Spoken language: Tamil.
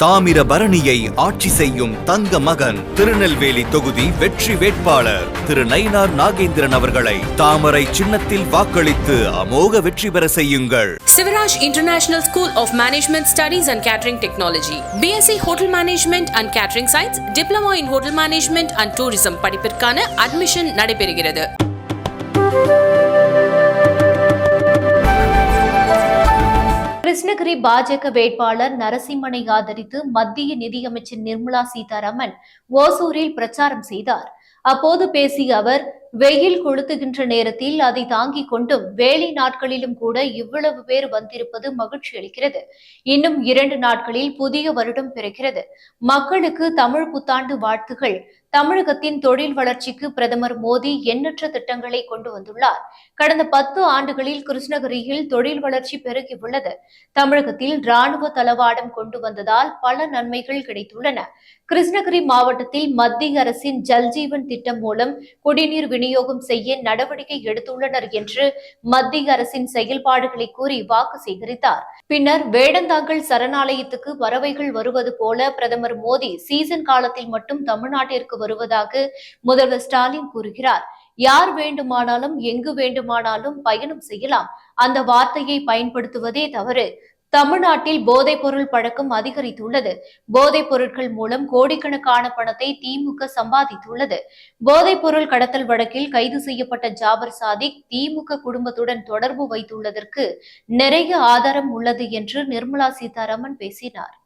தாமிரபரணியை ஆட்சி செய்யும் தங்க மகன் திருநெல்வேலி தொகுதி வெற்றி வேட்பாளர் திரு நயினார் நாகேந்திரன் அவர்களை தாமரை சின்னத்தில் வாக்களித்து அமோக வெற்றி பெற செய்யுங்கள் Sivaraj international school of management studies and catering technology BSc hotel management and catering science diploma in hotel management and tourism படிப்பிற்கான அட்மிஷன் நடைபெறுகிறது கிருஷ்ணகிரி பாஜக வேட்பாளர் நரசிம்மனை ஆதரித்து மத்திய நிதியமைச்சர் நிர்மலா சீதாராமன் ஓசூரில் பிரச்சாரம் செய்தார். அப்போது பேசிய அவர் வெயில் கொளுத்துகின்ற நேரத்தில் அதை தாங்கிக் கொண்டும் வேலை நாட்களிலும் கூட இவ்வளவு பேர் வந்திருப்பது மகிழ்ச்சி அளிக்கிறது. இன்னும் இரண்டு நாட்களில் புதிய வருடம் பிறக்கிறது. மக்களுக்கு தமிழ் புத்தாண்டு வாழ்த்துகள். தமிழகத்தின் தொழில் வளர்ச்சிக்கு பிரதமர் மோடி எண்ணற்ற திட்டங்களை கொண்டு வந்துள்ளார். கடந்த பத்து ஆண்டுகளில் கிருஷ்ணகிரியில் தொழில் வளர்ச்சி பெருகியுள்ளது தமிழகத்தில் ராணுவ தளவாடம் கொண்டு வந்ததால் பல நன்மைகள் கிடைத்துள்ளன. கிருஷ்ணகிரி மாவட்டத்தில் மத்திய அரசின் ஜல்ஜீவன் திட்டம் மூலம் குடிநீர் விநியோகம் செய்ய நடவடிக்கை எடுத்துள்ளனர் என்று மத்திய அரசின் செயல்பாடுகளை கூறி வாக்கு சேகரித்தார். பின்னர் வேடந்தாங்கல் சரணாலயத்துக்கு பறவைகள் வருவது போல பிரதமர் மோடி சீசன் காலத்தில் மட்டும் தமிழ்நாட்டிற்கு வருவதாக முதல்வர் ஸ்டாலின் கூறுகிறார். யார் வேண்டுமானாலும் எங்கு வேண்டுமானாலும் பயணம் செய்யலாம். அந்த வார்த்தையை பயன்படுத்துவதே தவறு. தமிழ்நாட்டில் போதைப் பொருள் பழக்கம் அதிகரித்துள்ளது. போதைப் பொருட்கள் மூலம் கோடிக்கணக்கான பணத்தை திமுக சம்பாதித்துள்ளது. போதைப் பொருள் கடத்தல் வழக்கில் கைது செய்யப்பட்ட ஜாபர் சாதிக் திமுக குடும்பத்துடன் தொடர்பு வைத்துள்ளதற்கு நிறைய ஆதாரம் உள்ளது என்று நிர்மலா சீதாராமன் பேசினார்.